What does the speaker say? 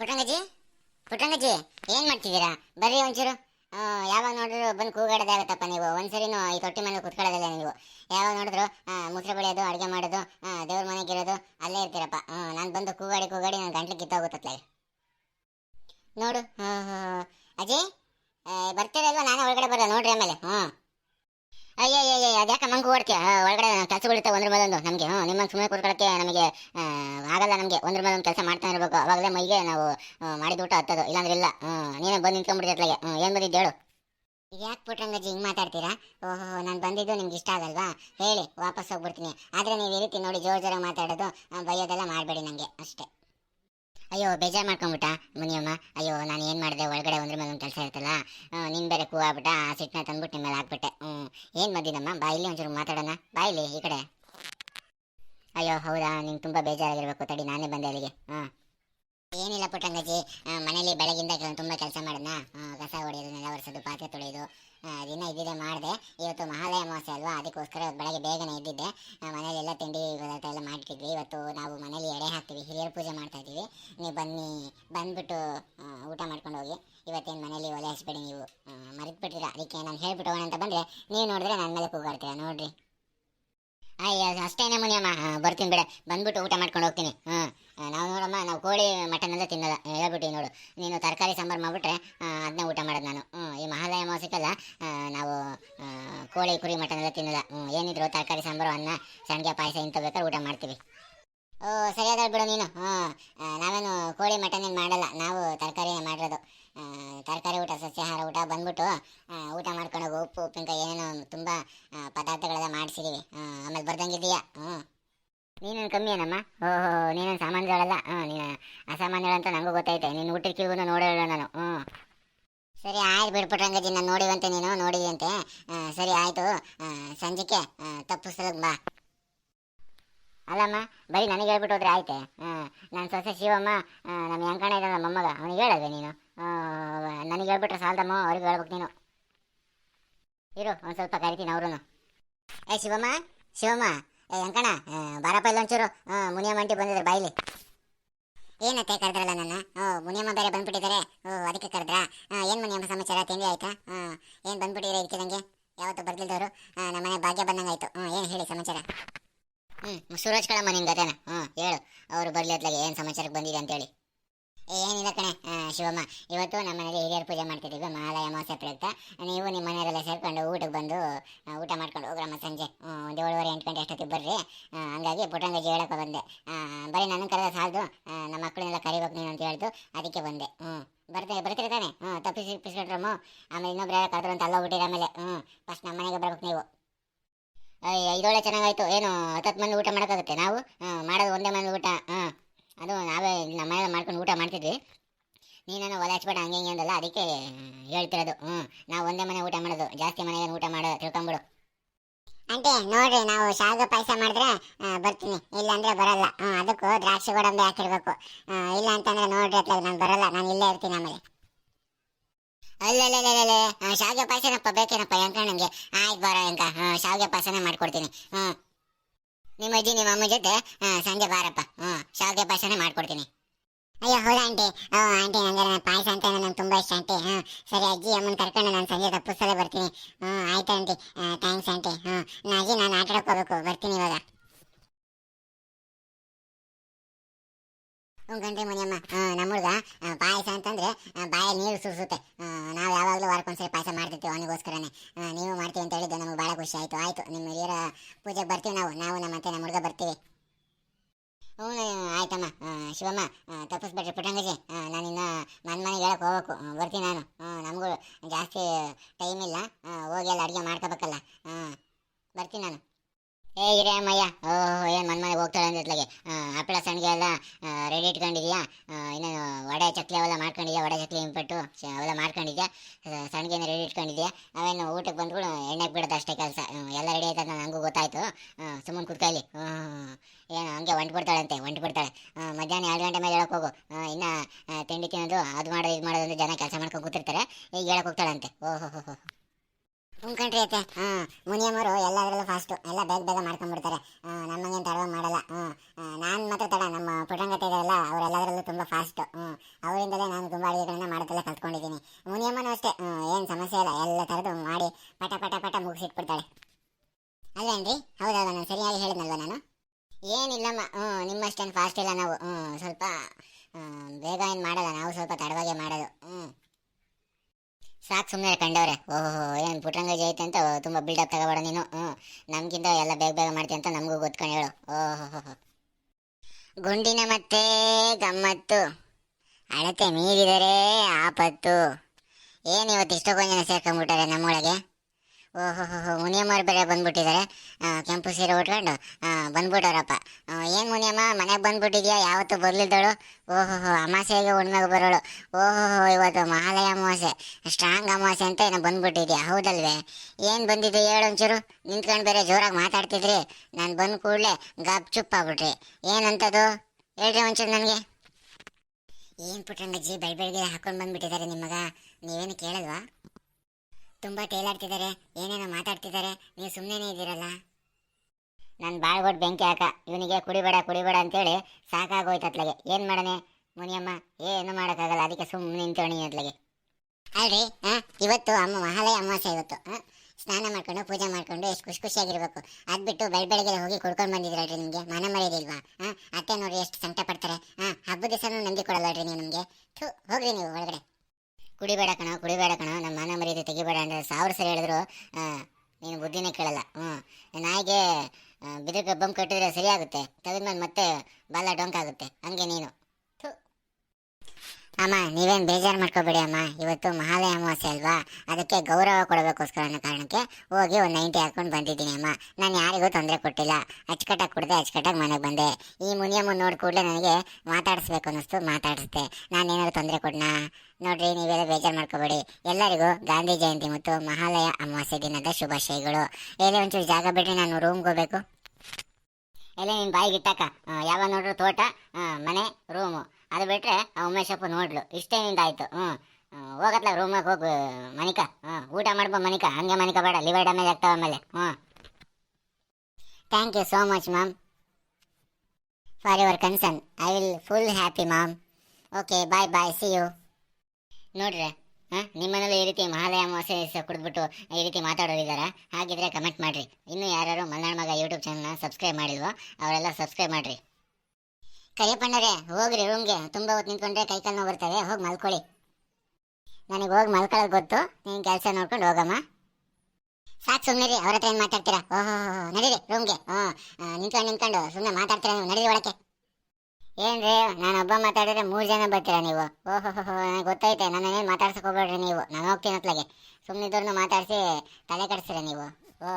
ಪುಟ್ಟಂಗಜ್ಜಿ? ಪುಟ್ಟಂಗಜ್ಜಿ ಏನ್ ಮಾಡ್ತಿದ್ದೀರಾ? ಬರ್ರಿ ಒಂಚೂರು. ಯಾವಾಗ ನೋಡಿದ್ರು ಬಂದು ಕೂಗಾಡೋದಾಗತ್ತಪ್ಪ ನೀವು. ಒಂದ್ಸರಿನೂ ಈ ತೊಟ್ಟಿ ಮನೆ ಕುತ್ಕೊಳ್ಳೋದಿಲ್ಲ ನೀವು. ಯಾವಾಗ ನೋಡಿದ್ರು ಆ, ಮೂತ್ರ ಬೆಳೆಯೋದು ಅಡುಗೆ ಮಾಡೋದು ದೇವ್ರ ಮನೆಗೆ ಇರೋದು ಅಲ್ಲೇ ಇರ್ತೀರಪ್ಪ. ನಾನು ಬಂದು ಕೂಗಾಡಿ ಕೂಗಾಡಿ ನನ್ನ ಗಂಟ್ಲು ಕಿತ್ತೋಗುತ್ತಲ್ಲ ನೋಡು ಆ, ಬರ್ತೀರಲ್ವಾ ನಾನು ಒಳಗಡೆ ಬರಲ್ಲ ನೋಡ್ರಿ ಆಮೇಲೆ. ಹ್ಞೂ ಅಯ್ಯ ಅಯ್ಯೋ ಅಯ್ಯ ಅದ್ಯಾಕೆ ಮಂಗು ಓಡ್ತೀಯ ಒಳಗಡೆ ಕೆಲಸಗಳಿರ್ತಾವೆ ಒಂದ್ರ ಮೇಲೊಂದು. ನಮಗೆ ಹ್ಞೂ ನಿಮ್ಮ ಸುಮ್ಮನೆ ಕೂತ್ಕೊಳ್ಳೋಕ್ಕೆ ನಮಗೆ ಆಗಲ್ಲ ನಮಗೆ. ಒಂದ್ರ ಮೇಲೊಂದು ಕೆಲಸ ಮಾಡ್ತಾ ಇರಬೇಕು. ಅವಾಗಲೇ ಮೈಗೆ ನಾವು ಮಾಡಿದ ಊಟ ಹತ್ತೋದು. ಇಲ್ಲಾಂದ್ರೆ ಇಲ್ಲ. ಹ್ಞೂ ನೀನೇ ಬಂದು ನಿಂತ್ಕೊಂಡ್ಬಿಡಿ ಅತ್ಲಾಗೆ. ಹ್ಞೂ ಏನು ಬಂದಿದ್ದು ಹೇಳು. ಯಾಕೆ ಪುಟ್ರಂಗಜ್ಜಿ ಹಿಂಗೆ ಮಾತಾಡ್ತೀರಾ? ಓಹೋ, ನಾನು ಬಂದಿದ್ದು ನಿಮ್ಗೆ ಇಷ್ಟ ಆಗಲ್ವಾ? ಹೇಳಿ, ವಾಪಸ್ ಹೋಗ್ಬಿಡ್ತೀನಿ. ಆದರೆ ನೀವು ಈ ರೀತಿ ನೋಡಿ ಜೋರು ಜೋರಾಗಿ ಮಾತಾಡೋದು ಬೈಯೋದೆಲ್ಲ ಮಾಡಬೇಡಿ ನನಗೆ ಅಷ್ಟೇ. ಅಯ್ಯೋ, ಬೇಜಾರು ಮಾಡ್ಕೊಂಬಿಟ್ಟ, ಮುನಿಯಮ್ಮ. ಅಯ್ಯೋ, ನಾನು ಏನು ಮಾಡಿದೆ? ಒಳಗಡೆ ಒಂದ್ರ ಮೇಲೆ ಒಂದು ಕೆಲಸ ಇರ್ತಲ್ಲ ನಿನ್ ಬೇರೆ ಕೂಗಾಗ್ಬಿಟ್ಟ ಆ ಸಿಟ್ಟನ್ನ ತಂದ್ಬಿಟ್ಟು ನಿಮ್ಮ ಮೇಲೆ ಹಾಕ್ಬಿಟ್ಟೆ. ಹ್ಞೂ ಏನು ಬಂದಿದ್ದಮ್ಮ ಬಾಯಿಲಿ ಒಂಚೂರು ಮಾತಾಡೋಣ. ಬಾಯಿಲಿ ಈ ಕಡೆ. ಅಯ್ಯೋ, ಹೌದಾ? ನಿಂಗೆ ತುಂಬ ಬೇಜಾರಾಗಿರ್ಬೇಕು. ತಡಿ, ನಾನೇ ಬಂದೆ ಅಲ್ಲಿಗೆ. ಹಾಂ. ಏನಿಲ್ಲ ಪುಟ್ಟಂಗಜಿ ಮನೇಲಿ ಬೆಳಗಿಂದ ತುಂಬ ಕೆಲಸ ಮಾಡೋಣ ಕಸ ಹೊಡೆಯೋದು ನೆಲ ಒರೆಸೋದು, ಪಾತ್ರೆ ತೊಳೆಯೋದು. ದಿನ ಇದ್ದಿದ್ದೆ ಮಾಡಿದೆ. ಇವತ್ತು ಮಹಾಲಯ ಅಮಾವಾಸ್ಯೆ ಅಲ್ವಾ? ಅದಕ್ಕೋಸ್ಕರ ಬೆಳಗ್ಗೆ ಬೇಗನೆ ಇದ್ದಿದ್ದೆ ಮನೇಲಿ ಎಲ್ಲ ತಿಂಡಿ ಪದಾರ್ಥ ಎಲ್ಲ ಮಾಡಿಟ್ಟಿದ್ವಿ ಇವತ್ತು ನಾವು ಮನೇಲಿ ಎಡೆ ಹಾಕ್ತೀವಿ, ಹಿರಿಯರ ಪೂಜೆ ಮಾಡ್ತಾ ಇದ್ದೀವಿ. ನೀವು ಬನ್ನಿ, ಬಂದ್ಬಿಟ್ಟು ಊಟ ಮಾಡ್ಕೊಂಡು ಹೋಗಿ. ಇವತ್ತೇನು ಮನೇಲಿ ಒಲೆ ಹಚ್ಬೇಡಿ ನೀವು. ಮರೆತ್ಬಿಟ್ಟಿರ? ಅದಕ್ಕೆ ನಾನು ಹೇಳ್ಬಿಟ್ಟು ಹೋಗೋಣ ಅಂತ ಬಂದರೆ, ನೀವು ನೋಡಿದ್ರೆ ನನ್ನ ಮೇಲೆ ಕೂಗಾಡ್ತೀರಾ? ನೋಡ್ರಿ. ಅಯ್ಯ ಅಷ್ಟೇನೇ ಮುನಿಯಮ್ಮ. ಬರ್ತೀನಿ ಬಿಡ. ಬಂದ್ಬಿಟ್ಟು ಊಟ ಮಾಡ್ಕೊಂಡು ಹೋಗ್ತೀನಿ. ಹಾಂ ನಾವು ನೋಡಮ್ಮ ನಾವು ಕೋಳಿ ಮಟನ್ ಎಲ್ಲ ತಿನ್ನಲ್ಲ. ಹೇಳ್ಬಿಟ್ಟು ನೋಡು. ನೀನು ತರಕಾರಿ ಸಾಂಬಾರು ಮಾಡಿಬಿಟ್ರೆ ಅದನ್ನ ಊಟ ಮಾಡೋದು ನಾನು. ಈ ಮಹಾಲಯ ಅಮಾವಾಸ್ಯಕ್ಕಲ್ಲ ಆ, ನಾವು ಕೋಳಿ ಕುರಿ ಮಟನ್ ಎಲ್ಲ ತಿನ್ನಲ್ಲ. ಏನಿದ್ರು ತರಕಾರಿ ಸಾಂಬಾರು ಅನ್ನ ಸಂಡಿಗೆ ಪಾಯಸ ಇಂಥ ಬೇಕಾದ್ರೆ ಊಟ ಮಾಡ್ತೀವಿ. ಓ ಸರಿಯಾದ ಬಿಡು ನೀನು. ಹಾಂ ನಾವೇನು ಕೋಳಿ ಮಟನ್ ಏನು ಮಾಡಲ್ಲ. ನಾವು ತರಕಾರಿನೇ ಮಾಡಿರೋದು. ತರಕಾರಿ ಊಟ, ಸಸ್ಯಾಹಾರ ಊಟ ಬಂದ್ಬಿಟ್ಟು ಊಟ ಮಾಡ್ಕೊಂಡು ಉಪ್ಪು, ಉಪ್ಪಿನಕಾಯಿ ಏನೇನೋ ತುಂಬ ಪದಾರ್ಥಗಳೆಲ್ಲ ಹಾಂ ಆಮೇಲೆ ಬರ್ದಂಗಿದ್ದೀಯಾ. ಹ್ಞೂ ನೀನೇನು ಕಮ್ಮಿ ಏನಮ್ಮ? ಓಹೋ, ನೀನೇನು ಸಾಮಾನ್ಯಗಳಲ್ಲ ಹಾಂ ನೀನು ಅಸಾಮಾನ್ಯಗಳಂತ ನನಗೂ ಗೊತ್ತೈತೆ. ನೀನು ಊಟದ ಕಿವಿಗೂ ನೋಡಿಲ್ಲ ನಾನು. ಹ್ಞೂ ಸರಿ, ಆಯ್ತು ಬಿಡ್ಬಿಟ್ರಂಗಜ್ಜಿ ನಾನು ನೋಡಿವಂತೆ ನೀನು ನೋಡಿದಂತೆ ಸರಿ, ಆಯಿತು. ಸಂಜೆಗೆ ತಪ್ಪಿಸ್ದಾಗ ಬಾ. ಅಲ್ಲಮ್ಮ, ಬರೀ ನನಗೆ ಹೇಳ್ಬಿಟ್ಟು ಹೋದ್ರೆ ಆಯ್ತೆ? ನಾನು ಸೊಸೆ ಶಿವಮ್ಮ ನಮ್ಮ ಯಂಕಣ ನಮ್ಮ ಮೊಮ್ಮಗ, ಅವನಿಗೆ ಹೇಳಲ್ವೇ ನೀನು. ನನಗೆ ಹೇಳ್ಬಿಟ್ರೆ ಸಾಲದಮ್ಮ, ಅವ್ರಿಗೆ ಹೇಳ್ಬೇಕು ನೀನು. ಇರು, ಒಂದು ಸ್ವಲ್ಪ ಕರಿತೀನಿ ಅವರು ಏ, ಶಿವಮ್ಮ ಶಿವಮ್ಮ, ಏ ಯಂಕಣ ಬಾರಪ್ಪ ಇಲ್ಲ ಒಂಚೂರು. ಹಾಂ ಮುನಿಯಮ್ಮ ಅಂಟಿ ಬಂದಿದ್ದಾರೆ, ಬಾಯಿಲಿ. ಏನತ್ತೆ ಕರೆದ್ರಲ್ಲ ನನ್ನ? ಓ, ಮುನಿಯಮ್ಮ ಬೇರೆ ಬಂದ್ಬಿಟ್ಟಿದ್ದಾರೆ. ಓ, ಅದಕ್ಕೆ ಕರೆದ್ರಾ? ಏನು ಮುನಿಯಮ್ಮ ಸಮಾಚಾರ, ತಿಂಡಿ ಆಯ್ತಾ? ಏನು ಬಂದ್ಬಿಟ್ಟಿದ್ರೆ ಇದಕ್ಕೆ ನನಗೆ ಯಾವತ್ತೂ ಬರ್ದಿಲ್ದವರು? ನಮ್ಮನೆ ಭಾಗ್ಯ ಬಂದಂಗೆ ಆಯಿತು ಹ್ಞೂ ಏನು ಹೇಳಿ ಸಮಾಚಾರ? ಹ್ಞೂ ಸೂರಜ್ ನಿಂಗೆ ಅದೇನ ಹ್ಞೂ ಹೇಳು. ಅವರು ಬರಲಿ ಅತ್ಲಾಗೆ ಏನು ಸಮಾಚಾರಕ್ಕೆ ಬಂದಿದೆ ಅಂತೇಳಿ. ಏನಿಲ್ಲ ಕಣೆ ಶಿವಮ್ಮ. ಇವತ್ತು ನಮ್ಮ ಮನೇಲಿ ಹಿರಿಯರ ಪೂಜೆ ಮಾಡ್ತಿದ್ದೀವಿ ಮಹಾಲಯ ಅಮಾವಾಸ್ಯೆ ಪ್ರಯುಕ್ತ. ನೀವು ನಿಮ್ಮ ಮನೆಯವರೆಲ್ಲ ಸೇರ್ಕೊಂಡು ಊಟಕ್ಕೆ ಬಂದು ಊಟ ಮಾಡ್ಕೊಂಡು ಹೋಗ್ರಮ್ಮ ಸಂಜೆ. ಹ್ಮ್, ಒಂದು ಏಳುವರೆ ಎಂಟು ಗಂಟೆ ಅಷ್ಟೊತ್ತಿಗೆ ಬರ್ರಿ. ಹಂಗಾಗಿ ಪುಟ್ಟಂಗಜ್ಜಿ ಹೇಳಕ್ಕೆ ಬಂದೆ. ಬರೀ ನನ್ನ ಕರೆದ ಸಾಲದು ನಮ್ಮ ಮಕ್ಕಳನ್ನೆಲ್ಲ ಕರಿಬೇಕು ನೀನು ಅಂತ ಹೇಳ್ದು ಅದಕ್ಕೆ ಬಂದೆ. ಹ್ಞೂ ಬರ್ತೀನಿ ಬರ್ತೀರಿ ತಾನೆ? ಹ್ಞೂ ತಪ್ಪಿಸಿ ಆಮೇಲೆ ಇನ್ನೊಬ್ರು ಯಾರು ಅಂತ ಅಲ್ಲ ಆಮೇಲೆ. ಹ್ಞೂ ಫಸ್ಟ್ ನಮ್ಮ ಮನೆಗೆ ಬರ್ಬೇಕು ನೀವು. ಇದೊಳ್ಳೆ ಚೆನ್ನಾಗಾಯ್ತು. ಏನು ಹತ್ತತ್ತು ಮಂದಿ ಊಟ ಮಾಡೋಕ್ಕಾಗುತ್ತೆ? ನಾವು? ಮಾಡೋದು ಒಂದೇ ಮಂದಿ ಊಟ. ಹಾಂ. ಅದು ನಾವೇ ನಮ್ಮ ಮನೆಯಲ್ಲಿ ಮಾಡ್ಕೊಂಡು ಊಟ ಮಾಡ್ತಿದ್ವಿ. ನೀನೇನು ಒಲೆ ಹಚ್ಬೇಡ ಹಂಗೆ ಹಿಂಗೆ ಅಂದಲ್ಲ. ಅದಕ್ಕೆ ಹೇಳ್ತಿರೋದು. ಹ್ಞೂ. ನಾವು ಒಂದೇ ಮನೆ ಊಟ ಮಾಡೋದು. ಜಾಸ್ತಿ ಮನೆಗೆ ಊಟ ಮಾಡೋ, ತಿಳ್ಕೊಂಬಿಡು. ಅಂತೆ ನೋಡ್ರಿ, ನಾವು ಶಾವಿಗೆ ಪಾಯಸ ಮಾಡಿದ್ರೆ ಬರ್ತೀನಿ. ಇಲ್ಲ ಬರಲ್ಲ. ಹ್ಞೂ, ಅದಕ್ಕೂ ದ್ರಾಕ್ಷಿ ಗೋಡಂಬಿ ಹಾಕಿರ್ಬೇಕು. ಇಲ್ಲ ಅಂತಂದ್ರೆ ನೋಡ್ರಿ ಅತ್ಲಾಗ ನಾನು ಬರಲ್ಲ. ನಾನು ಇಲ್ಲೇ ಇರ್ತೀನಿ ಆಮೇಲೆ. ಅಲ್ಲಲ್ಲಲ್ಲೇ ಶಾವಿಗೆ ಪಾಯಸನಪ್ಪ ಬೇಕೇನಪ್ಪ? ಯಂಕ ನನಗೆ ಆಯ್ತು ಬರೋ ಹಾಂ ಶಾವಿಗೆ ಪಾಯಸನ ಮಾಡ್ಕೊಡ್ತೀನಿ. ಹ್ಞೂ ನಿಮ್ಮ ಅಜ್ಜಿ, ನಿಮ್ಮ ಅಮ್ಮ ಜೊತೆ ಸಂಜೆ ಬಾರಪ್ಪ. ಹ್ಞೂ ಶಾವಿಗೆ ಪಾಯಸನ ಮಾಡ್ಕೊಡ್ತೀನಿ. ಅಯ್ಯೋ, ಹೌದಾ ಆಂಟಿ? ಓ, ಆಂಟಿ ನನಗೆ ಪಾಯಸ ಅಂತ ನನಗೆ ತುಂಬ ಇಷ್ಟ ಆಂಟಿ. ಹಾಂ ಸರಿ, ಅಜ್ಜಿ, ಅಮ್ಮನ ಕರ್ಕೊಂಡು ನಾನು ಸಂಜೆ ತಪ್ಪಿಸಲೇ ಬರ್ತೀನಿ. ಹ್ಞೂ ಆಯ್ತು ಆಂಟಿ. Thanks aunty. ಹ್ಞೂ ನಾ ಅಜ್ಜಿ, ನಾನು ಆಟ ಹೋಗ್ಬೇಕು. ಬರ್ತೀನಿ ಇವಾಗ. ಗಂಟೆ ಮನೆಯಮ್ಮ. ನಮ್ಮ ಹುಡುಗ ಪಾಯಸ ಅಂತಂದ್ರೆ ಬಾಯಲ್ಲಿ ನೀರು ಸುರಿಸುತ್ತೆ. ನಾವು ಯಾವಾಗಲೂ ವಾರಕ್ಕೊಂದ್ಸರಿ ಪಾಯಸ ಮಾಡ್ತಿರ್ತೀವಿ ಅವನಿಗೋಸ್ಕರನೇ. ನೀವು ಮಾಡ್ತೀವಿ ಅಂತ ಹೇಳಿದ್ದು ನಮಗೆ ಭಾಳ ಖುಷಿ ಆಯಿತು. ಆಯಿತು, ನಿಮ್ಮ ಹಿರಿಯರ ಪೂಜೆಗೆ ಬರ್ತೀವಿ ನಾವು. ನಾವು ನಮ್ಮ ಮತ್ತೆ ನಮ್ಮ ಹುಡುಗ ಬರ್ತೀವಿ. ಹ್ಞೂ ಆಯ್ತಮ್ಮ. ಶಿವಮ್ಮ ತಪ್ಪಿಸ್ಬೇಡ್ರಿ ಪುಟ್ಟಂಗಜಿ ಇನ್ನು ನನ್ನ ಮನೆಗೆ ಹೇಳಕ್ಕೆ ಹೋಗ್ಬೇಕು. ಬರ್ತೀನಿ ನಾನು. ನಮಗೂ ಜಾಸ್ತಿ ಟೈಮ್ ಇಲ್ಲ. ಹೋಗಿ ಎಲ್ಲ ಅಡುಗೆ ಮಾಡ್ಕೋಬೇಕಲ್ಲ. ಹಾಂ ಬರ್ತೀನಿ ನಾನು. ಇರೇ ಅಮ್ಮಯ್ಯ? ಓಹ್, ಏನು ಮನ್ ಮನೆಗೆ ಹೋಗ್ತಾಳೆ ಅಂದಿತ್ಲಾಗೆ ಹಪ್ಪಳ ಸಂಡಿಗೆ ಎಲ್ಲ ರೆಡಿ ಇಟ್ಕೊಂಡಿದ್ಯಾ? ಇನ್ನೇನು ವಡೆ ಚಕ್ಲಿ ಅವೆಲ್ಲ ಮಾಡ್ಕೊಂಡಿದ್ಯಾ? ವಡೆ ಚಕ್ಲಿ ಇಂಪಟ್ಟು ಅವೆಲ್ಲ ಮಾಡ್ಕೊಂಡಿದ್ಯಾ? ಸಂಡಿಗೆನ ರೆಡಿ ಇಟ್ಕೊಂಡಿದ್ಯಾ? ಅವೇನು ಊಟಕ್ಕೆ ಬಂದ್ಬಿಡು ಎಣ್ಣೆಗೆ ಬಿಡೋದು ಅಷ್ಟೇ ಕೆಲಸ. ಎಲ್ಲ ರೆಡಿ ಆಯ್ತದ ನನಗೂ ಗೊತ್ತಾಯ್ತು. ಸುಮ್ಮನೆ ಕುತ್ಕೊಳ್ಳಿ ಏನು ಹಂಗೆ ಒಂಟು ಬಿಡ್ತಾಳಂತೆ ಒಂಟು ಬಿಡ್ತಾಳೆ ಮಧ್ಯಾಹ್ನ ಎರಡು ಗಂಟೆ ಮೇಲೆ ಹೇಳಕ್ಕೆ ಹೋಗು. ಇನ್ನು ತಿಂಡಿ ತಿನ್ನೋದು, ಅದು ಮಾಡೋದು, ಇದು ಮಾಡೋದು ಜನ ಕೆಲಸ ಮಾಡ್ಕೊಂಡು ಕೂತಿರ್ತಾರೆ. ಈಗ ಹೇಳಕ್ಕೆ ಹೋಗ್ತಾಳಂತೆ. ಓಹೋ ಹೋ. ಹೋ ತುಂಬ್ಕೊಂಡ್ರಿ ಐತೆ ಹಾಂ ಮುನಿಯಮ್ಮರು ಎಲ್ಲದರಲ್ಲೂ ಫಾಸ್ಟು ಎಲ್ಲ ಬೇಗ ಬೇಗ ಮಾಡ್ಕೊಂಡ್ಬಿಡ್ತಾರೆ. ನಮ್ಮಂಗೇನು ತಡವ ಮಾಡಲ್ಲ. ಹ್ಞೂ ನಾನು ಮಾತ್ರ ತಡ. ನಮ್ಮ ಪುಟಂಗತೆ ಇದೆಯಲ್ಲ ಅವರೆಲ್ಲದರಲ್ಲೂ ತುಂಬ ಫಾಸ್ಟು ಹ್ಞೂ ಅವರಿಂದಲೇ ನಾನು ತುಂಬ ಅಡುಗೆಗಳನ್ನ ಮಾಡೋದೆಲ್ಲ ಕಲ್ತ್ಕೊಂಡಿದ್ದೀನಿ. ಮುನಿಯಮ್ಮನೂ ಅಷ್ಟೇ. ಏನು ಸಮಸ್ಯೆ ಇಲ್ಲ. ಎಲ್ಲ ಥರದ್ದು ಮಾಡಿ ಪಟ ಪಟ ಪಟ ಮುಗಿಸಿಟ್ಬಿಡ್ತಾಳೆ. ಅಲ್ಲೇನ್ರಿ ಹೌದಲ್ವ ನಾನು ಸರಿಯಾಗಿ ಹೇಳಿದ್ನಲ್ವ ನಾನು? ಏನಿಲ್ಲಮ್ಮ. ಹ್ಞೂ ನಿಮ್ಮಷ್ಟೇನು ಫಾಸ್ಟ್ ಇಲ್ಲ ನಾವು. ಹ್ಞೂ ಸ್ವಲ್ಪ ಬೇಗ ಏನು ಮಾಡಲ್ಲ. ನಾವು ಸ್ವಲ್ಪ ತಡವಾಗೆ ಮಾಡೋದು. ಹ್ಞೂ ಸಾಕು ಸುಮ್ಮನೆ ಕಂಡವ್ರೆ. ಓಹೋ, ಏನು ಪುಟ್ರಂಗಜಿ ಐತೆ ಅಂತ ತುಂಬ ಬಿಲ್ಡಪ್ ತಗೋಬೇಡ ನೀನು. ಹ್ಞೂ ನಮ್ಗಿಂತ ಎಲ್ಲ ಬೇಗ ಬೇಗ ಮಾಡ್ತೀಯ ಅಂತ ನಮಗೂ ಗೊತ್ಕೊಂಡು ಹೇಳು. ಓಹೋ ಗುಂಡಿನ ಮತ್ತೆ ಗಮ್ಮತ್ತು. ಅಳತೆ ಮೀರಿದರೆ ಆಪತ್ತು. ಏನು ಇವತ್ತು ಇಷ್ಟೊಂದು ಜನ ಸೇರ್ಕೊಂಡ್ಬಿಟ್ಟಾರೆ ನಮ್ಮೊಳಗೆ? ಮುನಿಯಮ್ಮವ್ರು ಬೇರೆ ಬಂದ್ಬಿಟ್ಟಿದ್ದಾರೆ. ಕೆಂಪು ಸೀರೆ ಉಟ್ಕೊಂಡು ಬಂದ್ಬಿಟ್ಟವ್ರಪ್ಪ. ಏನು ಮುನಿಯಮ್ಮ, ಮನೆಗೆ ಬಂದ್ಬಿಟ್ಟಿದ್ಯಾ? ಯಾವತ್ತು ಬರ್ಲಿದ್ದಳು ಓಹೋ ಅಮಾಸೆಗೆ ಹುಣ್ಮೆಗೆ ಬರೋಳು. ಓಹೋ ಇವತ್ತು ಮಹಾಲಯ ಅಮಾವಾಸ್ಯೆ ಸ್ಟ್ರಾಂಗ್ ಅಮಾವಾಸೆ ಅಂತ ಏನೋ ಬಂದ್ಬಿಟ್ಟಿದ್ಯಾ? ಹೌದಲ್ವೇ? ಏನು ಬಂದಿದ್ದು ಒಂಚೂರು. ನಿಂತ್ಕೊಂಡು ಬೇರೆ ಜೋರಾಗಿ ಮಾತಾಡ್ತಿದ್ರಿ. ನಾನು ಬಂದ ಕೂಡಲೇ ಗಪ್ ಚುಪ್ ಆಗ್ಬಿಟ್ರಿ. ಏನಂತದು? ಹೇಳ್ರಿ ಒಂಚೂರು ನನಗೆ. ಏನು ಪುಟ್ರಂಗಜ್ಜಿ ಬೆಳ್ ಬೆಳಗ್ಗೆ ಹಾಕೊಂಡು ಬಂದ್ಬಿಟ್ಟಿದ್ದಾರೆ ನಿಮ್ಮಗ? ನೀವೇನು ಕೇಳಲ್ವಾ? ತುಂಬ ತೇಲಾಡ್ತಿದ್ದಾರೆ, ಏನೇನೋ ಮಾತಾಡ್ತಿದ್ದಾರೆ, ನೀವು ಸುಮ್ಮನೆ ಇದ್ದೀರಲ್ಲ? ನಾನು ಬಾಳ್ಗೊಟ್ಟು ಬೆಂಕಿ ಹಾಕ, ಇವನಿಗೆ ಕುಡಿಬೇಡ ಕುಡಿಬೇಡ ಅಂತೇಳಿ ಸಾಕಾಗೋಯ್ತು ಅತ್ಲಗೆ. ಏನು ಮಾಡನೆ? ಮುನಿಯಮ್ಮ, ಏನು ಮಾಡೋಕ್ಕಾಗಲ್ಲ, ಅದಕ್ಕೆ ಸುಮ್ಮನೆ ನಿಂತೋಣಿ ಅತ್ಲಗೆ. ಅಲ್ರಿ ಹಾ ಇವತ್ತು ಅಮ್ಮ, ಮಹಾಲಯ ಅಮಾವಾಸ್ಯ ಇವತ್ತು ಸ್ನಾನ ಮಾಡ್ಕೊಂಡು, ಪೂಜೆ ಮಾಡ್ಕೊಂಡು ಎಷ್ಟು ಖುಷಿ ಖುಷಿಯಾಗಿರ್ಬೇಕು. ಅದ್ ಬಿಟ್ಟು ಬೆಳ್ ಬೆಳಗ್ಗೆ ಹೋಗಿ ಕುಡ್ಕೊಂಡು ಬಂದಿದ್ರಲ್ರಿ ನಿಮಗೆ ಮನ ಮರೆಯೋದಿಲ್ವಾ ಅತ್ತೆ ನೋಡಿ ಎಷ್ಟು ಸಂಕಟ ಪಡ್ತಾರೆ. ಹಬ್ಬದ ದಿವಸನೂ ನಂಬಿಕೊಡಲ್ಲ ನೀವು ನಮಗೆ? ಥೂ, ಹೋಗ್ರಿ ನೀವು ಒಳಗಡೆ. ಕುಡಿಬೇಡ ಕಣ ಕುಡಿಬೇಡ ಕಣ. ನಮ್ಮ ಮಾನ ಮರ್ಯಾದೆ ತೆಗಿಬೇಡ ಅಂದ್ರೆ ಸಾವಿರ ಸರಿ ಹೇಳಿದ್ರು. ನೀನು ಬುದ್ಧಿನೇ ಕೇಳಲ್ಲ. ಹ್ಞೂ. ನಾಯಿಗೆ ಬಿದಿರು ಬಂಬ್ ಕಟ್ಟಿದ್ರೆ ಸರಿಯಾಗುತ್ತೆ. ತೆಗೆದ್ಮೇಲೆ ಮತ್ತೆ ಬಾಲ ಡೊಂಕಾಗುತ್ತೆ. ಹಂಗೆ ನೀನು. ಅಮ್ಮ, ನೀವೇನು ಬೇಜಾರು ಮಾಡ್ಕೋಬೇಡಿ ಅಮ್ಮ. ಇವತ್ತು ಮಹಾಲಯ ಅಮಾವಾಸ್ಯೆ ಅಲ್ವಾ? ಅದಕ್ಕೆ ಗೌರವ ಕೊಡಬೇಕೋಸ್ಕರ ಅನ್ನೋ ಕಾರಣಕ್ಕೆ ಹೋಗಿ ಒಂದು ನೈಂಟಿ ಹಾಕೊಂಡು ಬಂದಿದ್ದೀನಿ ಅಮ್ಮ. ನಾನು ಯಾರಿಗೂ ತೊಂದರೆ ಕೊಟ್ಟಿಲ್ಲ. ಅಚ್ಚುಕಟ್ಟಾಗಿ ಕುಡ್ದೆ, ಅಚ್ಚುಕಟ್ಟಾಗಿ ಮನೆಗೆ ಬಂದೆ. ಈ ಮುನಿಯಮ್ಮ ನೋಡಿ ಕೂಡಲೇ ನನಗೆ ಮಾತಾಡಿಸ್ಬೇಕು ಅನ್ನಿಸ್ತು, ಮಾತಾಡಿಸ್ದೆ. ನಾನೇನಾದ್ರು ತೊಂದರೆ ಕೊಡ್ನಾ? ನೋಡ್ರಿ, ನೀವೆಲ್ಲ ಬೇಜಾರು ಮಾಡ್ಕೋಬೇಡಿ. ಎಲ್ಲರಿಗೂ ಗಾಂಧಿ ಜಯಂತಿ ಮತ್ತು ಮಹಾಲಯ ಅಮಾವಾಸ್ಯೆ ದಿನದ ಶುಭಾಶಯಗಳು. ಏನೇ ಒಂಚೂರು ಜಾಗ ಬಿಡ್ರಿ, ನಾನು ರೂಮ್ಗೆ ಹೋಗ್ಬೇಕು. ಎಲ್ಲ ನಿನ್ನ ಬಾಯಿಗೆ ಇಟ್ಟಾಕ. ಯಾವಾಗ ನೋಡ್ರು ತೋಟ ಮನೆ ರೂಮು ಅದು ಬಿಟ್ಟರೆ ಆ ಉಮೇಶಪ್ಪ ನೋಡ್ಲು ಇಷ್ಟೇ ನಿಂದಾಯ್ತು ಹ್ಞೂ ಹೋಗತ್ಲ ರೂಮಾಗ ಹೋಗು, ಮನಿಕ. ಹ್ಞೂ ಊಟ ಮಾಡ್ಬೋ ಮನಿಕ. ಹಂಗೆ ಮನಿಕ ಬೇಡ ಲಿವರ್ ಡ್ಯಾಮೇಜ್ ಆಗ್ತಾವ ಆಮೇಲೆ. ಹ್ಞೂ thank you so much ma'am for your concern I will full happy ma'am okay bye bye see you ನೋಡ್ರೆ, ಹಾಂ? ನಿಮ್ಮನೇಲಿ ಈ ರೀತಿ ಮಹಾಲಯ ಅಮಾವಾಸ್ಯೆ ಕುಡಿದ್ಬಿಟ್ಟು ಈ ರೀತಿ ಮಾತಾಡೋರಿದ್ದಾರಾ ಹಾಗಿದ್ರೆ ಕಮೆಂಟ್ ಮಾಡಿರಿ. ಇನ್ನೂ ಯಾರ್ಯಾರು ಮಲ್ನಾಡ್ ಮಗ ಯೂಟ್ಯೂಬ್ ಚಾನಲ್ನ ಸಬ್ಸ್ಕ್ರೈಬ್ ಮಾಡಿಲ್ವೋ, ಅವರೆಲ್ಲ ಸಬ್ಸ್ಕ್ರೈಬ್ ಮಾಡಿರಿ. ಕರಿಯಪ್ಪಣ್ಣರೇ ಹೋಗ್ರಿ ರೂಮ್ಗೆ ತುಂಬ ಹೊತ್ತು ನಿಂತ್ಕೊಂಡ್ರೆ ಕೈ ಕಾಲು ನೋವು ಬರ್ತವೆ ಹೋಗಿ ಮಲ್ಕೊಳ್ಳಿ. ನನಗೆ ಹೋಗಿ ಮಲ್ಕೊಳ್ಳೋದು ಗೊತ್ತು. ನೀನು ಕೆಲಸ ನೋಡ್ಕೊಂಡು ಹೋಗಮ್ಮ. ಸಾಕು ಸುಮ್ಮನೆ ರೀ ಅವ್ರ ಹತ್ರ ಏನು ಮಾತಾಡ್ತೀರಾ? ಓಹೋ ನಡೀರಿ ರೂಮ್ಗೆ ಹ್ಞೂ ನಿಂತ್ಕೊಂಡು ನಿಂತ್ಕೊಂಡು ಸುಮ್ಮನೆ ಮಾತಾಡ್ತೀರಾ ನೀವು? ನಡೀರಿ ಒಳಕ್ಕೆ. ಏನ್ರಿ, ನಾನು ಒಬ್ಬ ಮಾತಾಡಿದ್ರೆ ಮೂರು ಜನ ಬರ್ತೀರಾ ನೀವು? ಓಹೋ ನನಗೆ ಗೊತ್ತೈತೆ. ನನ್ನೇನು ಮಾತಾಡ್ಸಕ್ ಹೋಗ್ಬೇಡ್ರಿ ನೀವು. ನಾನು ಹೋಗ್ತೀನಿ ಅತ್ಲಾಗೆ. ಸುಮ್ಮನಿದ್ದವ್ರನ್ನ ಮಾತಾಡಿಸಿ ತಲೆ ಕೆಡಿಸ್ತೀರಾ ನೀವು? ಓ